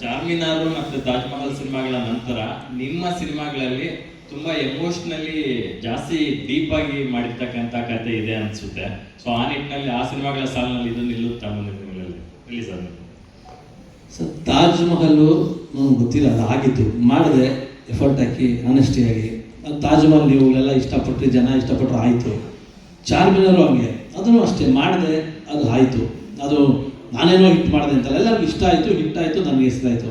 ಚಾರ್ಮಿನಾರು ಮತ್ತು ತಾಜ್ ಮಹಲ್ ಸಿನಿಮಾಗಳ ನಂತರ ನಿಮ್ಮ ಸಿನಿಮಾಗಳಲ್ಲಿ ತುಂಬಾ ಎಮೋಷನಲಿ ಜಾಸ್ತಿ ಡೀಪ್ ಆಗಿ ಮಾಡಿರ್ತಕ್ಕಂಥ ಕತೆ ಇದೆ ಅನ್ಸುತ್ತೆ. ಸೊ ಆ ನಿಟ್ಟಿನಲ್ಲಿ, ಆ ಸಿನಿಮಾಗಳ ಸಾಲಿನಲ್ಲಿ ಇದು ನಿಲ್ಲುತ್ತಾ ಮುಂದಿನ ದಿನಗಳಲ್ಲಿ ಸರ್. ತಾಜ್ ಮಹಲ್ ನನಗೆ ಗೊತ್ತಿಲ್ಲ, ಅದು ಆಗಿತ್ತು. ಮಾಡಿದೆ ಎಫರ್ಟ್ ಹಾಕಿ ಆನೆಸ್ಟಿಯಾಗಿ ತಾಜ್ ಮಹಲ್ ನೀವುಗಳೆಲ್ಲ ಇಷ್ಟಪಟ್ಟು ಜನ ಇಷ್ಟಪಟ್ಟರು ಆಯಿತು. ಚಾರ್ಮಿನಾರು ಹಂಗೆ. ಅದನ್ನು ಅಷ್ಟೇ, ಮಾಡಿದೆ ಅದು ಆಯಿತು. ಅದು ನಾನೇನೋ ಹಿಟ್ ಮಾಡಿದೆ ಅಂತಲ್ಲ, ಎಲ್ಲರಿಗೂ ಇಷ್ಟ ಆಯಿತು ಹಿಟ್ ಆಯಿತು, ನನಗೆ ಆಯಿತು.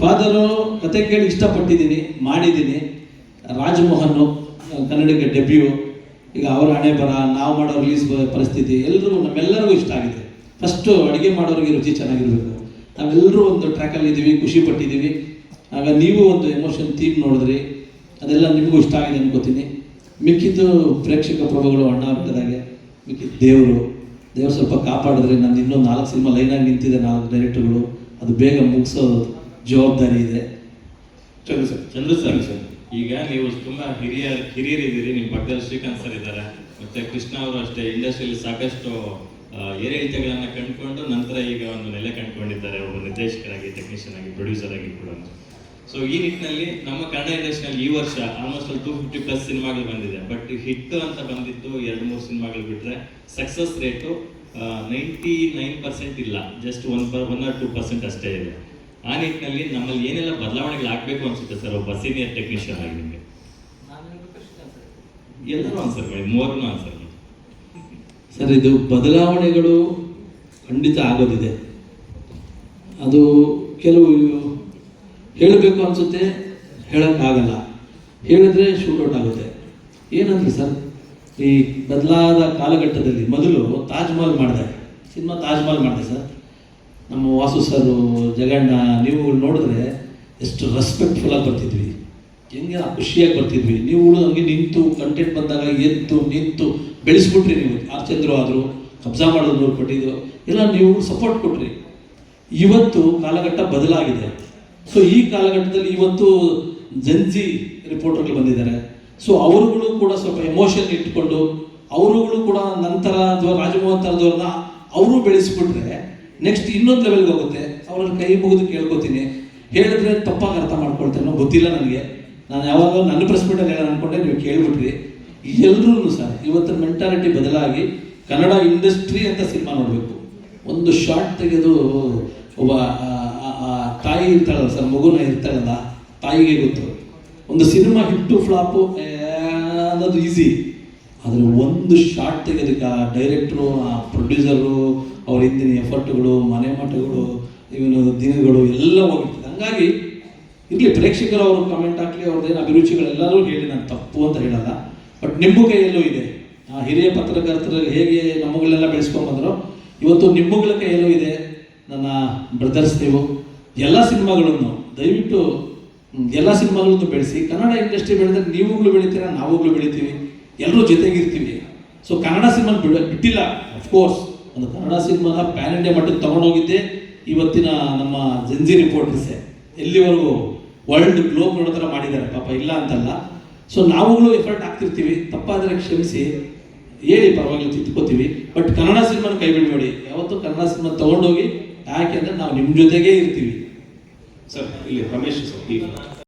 ಫಾದರು ಕತೆ ಕೇಳಿ ಇಷ್ಟಪಟ್ಟಿದ್ದೀನಿ, ಮಾಡಿದ್ದೀನಿ. ರಾಜಮೋಹನ್ ಕನ್ನಡಿಗ ಡೆಬ್ಯೂ ಈಗ ಅವರ ಹಣೆ ಬರ, ನಾವು ಮಾಡೋ ರಿಲೀಸ್ ಪರಿಸ್ಥಿತಿ ಎಲ್ಲರೂ ನಮ್ಮೆಲ್ಲರಿಗೂ ಇಷ್ಟ ಆಗಿದೆ. ಫಸ್ಟು ಅಡುಗೆ ಮಾಡೋರಿಗೆ ರುಚಿ ಚೆನ್ನಾಗಿರಬೇಕು. ನಾವೆಲ್ಲರೂ ಒಂದು ಟ್ರ್ಯಾಕಲ್ಲಿದ್ದೀವಿ ಖುಷಿ ಪಟ್ಟಿದ್ದೀವಿ ಆಗ ನೀವು ಒಂದು ಎಮೋಷನ್ ಥೀಮ್ ನೋಡಿದ್ರಿ. ಅದೆಲ್ಲ ನಿಮಗೂ ಇಷ್ಟ ಆಗಿದೆ ಅನ್ಕೋತೀನಿ. ಮಿಕ್ಕಿದ್ದು ಪ್ರೇಕ್ಷಕ ಪ್ರಭುಗಳು ಅಣ್ಣ ಬಿಟ್ಟದಾಗೆ ಮಿಕ್ಕಿದ್ದು ದೇವರು. ದೇವ್ರು ಸ್ವಲ್ಪ ಕಾಪಾಡಿದ್ರೆ ನಂದು ಇನ್ನೂ ನಾಲ್ಕು ಸಿನಿಮಾ ಲೈನಾಗಿ ನಿಂತಿದೆ ನಾಲ್ಕು ಡೈರೆಕ್ಟರ್ಗಳು. ಅದು ಬೇಗ ಮುಗಿಸೋ ಜವಾಬ್ದಾರಿ ಇದೆ. ಚಂದ್ರ ಸರ್. ಚಂದ್ರ ಸರ್. ಈಗ ನೀವು ತುಂಬ ಹಿರಿಯ ಹಿರಿಯರಿದ್ದೀರಿ ನಿಮ್ಮ ಪಕ್ಕದಲ್ಲಿ ಶ್ರೀಕಾಂತ್ ಸರ್ ಇದ್ದಾರೆ. ಮತ್ತೆ ಕೃಷ್ಣ ಅವರು ಅಷ್ಟೇ ಇಂಡಸ್ಟ್ರಿಯಲ್ಲಿ ಸಾಕಷ್ಟು ಏರಿಳಿತಗಳನ್ನು ಏರಿಳಿತಗಳನ್ನ ಕಂಡುಕೊಂಡು ನಂತರ ಈಗ ಒಂದು ನೆಲೆ ಕಂಡುಕೊಂಡಿದ್ದಾರೆ. ಒಬ್ಬ ನಿರ್ದೇಶಕರಾಗಿ ಟೆಕ್ನಿಷಿಯನ್ ಆಗಿ ಪ್ರೊಡ್ಯೂಸರ್ ಆಗಿ ಕೂಡ. ಸೊ ಈ ನಿಟ್ಟಿನಲ್ಲಿ ನಮ್ಮ ಕನ್ನಡ ಇಂಡಸ್ಟ್ರಿಯಲ್ಲಿ ಈ ವರ್ಷ ಆಲ್ಮೋಸ್ಟ್ ಟೂ ಫಿಫ್ಟಿ ಪ್ಲಸ್ ಸಿನಿಮಾಗಳು ಬಂದಿದೆ. ಬಟ್ ಹಿಟ್ ಅಂತ ಬಂದಿದ್ದು ಎರಡು ಮೂರು ಸಿನಿಮಾಗಳು ಬಿಟ್ರೆ success rate ninety nine percent ಇಲ್ಲ. Just one per one or two percent ಅಷ್ಟೇ ಇದೆ. ಆ ನಿಟ್ಟಿನಲ್ಲಿ ನಮ್ಮಲ್ಲಿ ಏನೆಲ್ಲ ಬದಲಾವಣೆಗಳು ಆಗಬೇಕು ಅನ್ಸುತ್ತೆ ಸರ್? ಒಬ್ಬ ಸೀನಿಯರ್ ಟೆಕ್ನಿಷಿಯನ್ ಆಗಿ ನಿಮಗೆ. ಎಲ್ಲರೂ ಆನ್ಸರ್ ಮಾಡಿ. ಮೂವರನ್ನು ಆನ್ಸರ್ ಮಾಡಿ. ಸರ್ ಇದು ಬದಲಾವಣೆಗಳು ಖಂಡಿತ ಆಗೋದಿದೆ. ಅದು ಕೆಲವು ಹೇಳಬೇಕು ಅನಿಸುತ್ತೆ? ಹೇಳೋಕ್ಕಾಗಲ್ಲ ಹೇಳಿದ್ರೆ ಶೂಟೌಟ್ ಆಗುತ್ತೆ. ಏನಂದ್ರೆ ಸರ್? ಈ ಬದಲಾದ ಕಾಲಘಟ್ಟದಲ್ಲಿ ಮೊದಲು ತಾಜ್ ಮಹಲ್ ಮಾಡಿದೆ. ಸಿನಿಮಾ ತಾಜ್ ಮಹಲ್ ಮಾಡಿದೆ ಸರ್. ನಮ್ಮ ವಾಸು ಸರು, ಜಗಣ್ಣ, ನೀವು ನೋಡಿದ್ರೆ ಎಷ್ಟು ರೆಸ್ಪೆಕ್ಟ್ಫುಲ್ಲಾಗಿ ಬರ್ತಿದ್ವಿ. ಹೆಂಗೆ ಖುಷಿಯಾಗಿ ಬರ್ತಿದ್ವಿ. ನೀವು ನಮಗೆ ನಿಂತು ಕಂಟೆಂಟ್ ಬಂದಾಗ ಎದ್ದು ನಿಂತು ಬೆಳೆಸ್ಬಿಟ್ರಿ ನೀವು. ಆರ್ ಚಂದ್ರು ಆದರು, ಕಬ್ಜಾ ಮಾಡೋದು ನೂರು ಕೊಟ್ಟಿದ್ದು ಎಲ್ಲ ನೀವು ಸಪೋರ್ಟ್ ಕೊಟ್ರಿ. ಇವತ್ತು ಕಾಲಘಟ್ಟ ಬದಲಾಗಿದೆ. ಸೊ ಈ ಕಾಲಘಟ್ಟದಲ್ಲಿ ಇವತ್ತು ಜನ್ಜಿ ರಿಪೋರ್ಟರ್ಗಳು ಬಂದಿದ್ದಾರೆ. ಸೊ ಅವರುಗಳು ಕೂಡ ಸ್ವಲ್ಪ ಎಮೋಷನ್ ಇಟ್ಕೊಂಡು ಅವರುಗಳು ಕೂಡ ನಂತರ ಅಥವಾ ರಾಜಮೋಹನ್ ಥರದವ್ರನ್ನ ಅವರು ಬೆಳೆಸಿಬಿಟ್ರೆ ನೆಕ್ಸ್ಟ್ ಇನ್ನೊಂದು ಲೆವೆಲ್ಗೆ ಹೋಗುತ್ತೆ. ಅವ್ರನ್ನ ಕೈ ಮುಗಿದು ಕೇಳ್ಕೊತೀನಿ. ಹೇಳಿದ್ರೆ ತಪ್ಪಾಗಿ ಅರ್ಥ ಮಾಡ್ಕೊಳ್ತೇನೋ ಗೊತ್ತಿಲ್ಲ ನನಗೆ. ನಾನು ಯಾವಾಗ ನನ್ನ ಪ್ರೆಸ್ ಅಲ್ಲಿ ಅನ್ಕೊಂಡೆ, ನೀವು ಕೇಳ್ಬಿಟ್ರಿ. ಎಲ್ಲರೂ ಸರ್ ಇವತ್ತಿನ ಮೆಂಟಾಲಿಟಿ ಬದಲಾಗಿ ಕನ್ನಡ ಇಂಡಸ್ಟ್ರಿ ಅಂತ ಸಿನಿಮಾ ನೋಡಬೇಕು. ಒಂದು ಶಾರ್ಟ್ ತೆಗೆದು ಒಬ್ಬ ತಾಯಿ ಇರ್ತಾಳಲ್ಲ ಸರ್, ಮಗುನ ಇರ್ತಾಳಲ್ಲ, ತಾಯಿಗೆ ಗೊತ್ತು. ಒಂದು ಸಿನಿಮಾ ಹಿಟ್ಟು ಫ್ಲಾಪು ಅನ್ನೋದು ಈಸಿ. ಆದರೆ ಒಂದು ಶಾರ್ಟ್ ತೆಗೆದಕ್ಕೆ ಆ ಡೈರೆಕ್ಟ್ರು, ಆ ಪ್ರೊಡ್ಯೂಸರು, ಅವ್ರ ಹಿಂದಿನ ಎಫರ್ಟ್ಗಳು, ಮನೆ ಮಠಗಳು ಇವನು ದಿನಗಳು ಎಲ್ಲ ಹೋಗಿರ್ತದೆ ಹಂಗಾಗಿ, ಇರಲಿ, ಪ್ರೇಕ್ಷಕರು ಅವರು ಕಮೆಂಟ್ ಹಾಕಲಿ ಅವ್ರದ್ದೇನು ಅಭಿರುಚಿಗಳೆಲ್ಲರೂ ಹೇಳಿ, ನಾನು ತಪ್ಪು ಅಂತ ಹೇಳಲ್ಲ. ಬಟ್ ನಿಮ್ಮ ಕೈಯಲ್ಲೂ ಇದೆ. ಆ ಹಿರಿಯ ಪತ್ರಕರ್ತರು ಹೇಗೆ ನಮ್ಮಗಳೆಲ್ಲ ಬೆಳೆಸ್ಕೊಂಬಂದ್ರು ಇವತ್ತು ನಿಮ್ಮಗಳ ಕೈಯಲ್ಲೂ ಇದೆ. ನನ್ನ ಬ್ರದರ್ಸ್ ನೀವು. ಎಲ್ಲ ಸಿನಿಮಾಗಳನ್ನು, ದಯವಿಟ್ಟು ಎಲ್ಲ ಸಿನಿಮಾಗಳನ್ನು ಬೆಳೆಸಿ. ಕನ್ನಡ ಇಂಡಸ್ಟ್ರಿ ಬೆಳೆದ್ರೆ ನೀವುಗಳು ಬೆಳಿತೀರಾ, ನಾವುಗಳು ಬೆಳಿತೀವಿ. ಎಲ್ಲರೂ ಜೊತೆಗಿರ್ತೀವಿ. ಸೊ ಕನ್ನಡ ಸಿನಿಮಾ ಬಿಡ, ಬಿಟ್ಟಿಲ್ಲ ಅಫ್ಕೋರ್ಸ್ ಒಂದು ಕನ್ನಡ ಸಿನಿಮಾನ ಪ್ಯಾನ್ ಇಂಡಿಯಾ ಮಟ್ಟಕ್ಕೆ ತಗೊಂಡೋಗಿದ್ದೆ. ಇವತ್ತಿನ ನಮ್ಮ ಜಂಜಿ ರಿಪೋರ್ಟರ್ಸೆ ಎಲ್ಲಿವರೆಗೂ ವರ್ಲ್ಡ್ ಗ್ಲೋಬ್ ನೋಡೋ ಥರ ಮಾಡಿದ್ದಾರೆ. ಪಾಪ ಇಲ್ಲ ಅಂತಲ್ಲ. ಸೊ ನಾವುಗಳು ಎಫರ್ಟ್ ಹಾಕ್ತಿರ್ತೀವಿ. ತಪ್ಪಾದರೆ ಕ್ಷಮಿಸಿ. ಹೇಳಿ, ಪರವಾಗಿಲ್ಲ, ತಿದ್ಕೋತೀವಿ. ಬಟ್ ಕನ್ನಡ ಸಿನಿಮಾನ ಕೈ ಬಿಡಬೇಡಿ. ಯಾವತ್ತೂ ಕನ್ನಡ ಸಿನಿಮಾ ತಗೊಂಡೋಗಿ ಯಾಕೆಂದರೆ ನಾವು ನಿಮ್ಮ ಜೊತೆಗೇ ಇರ್ತೀವಿ. ಸರ್ ಇಲ್ಲಿ ರಮೇಶ್ ಸರ್ ಈಗ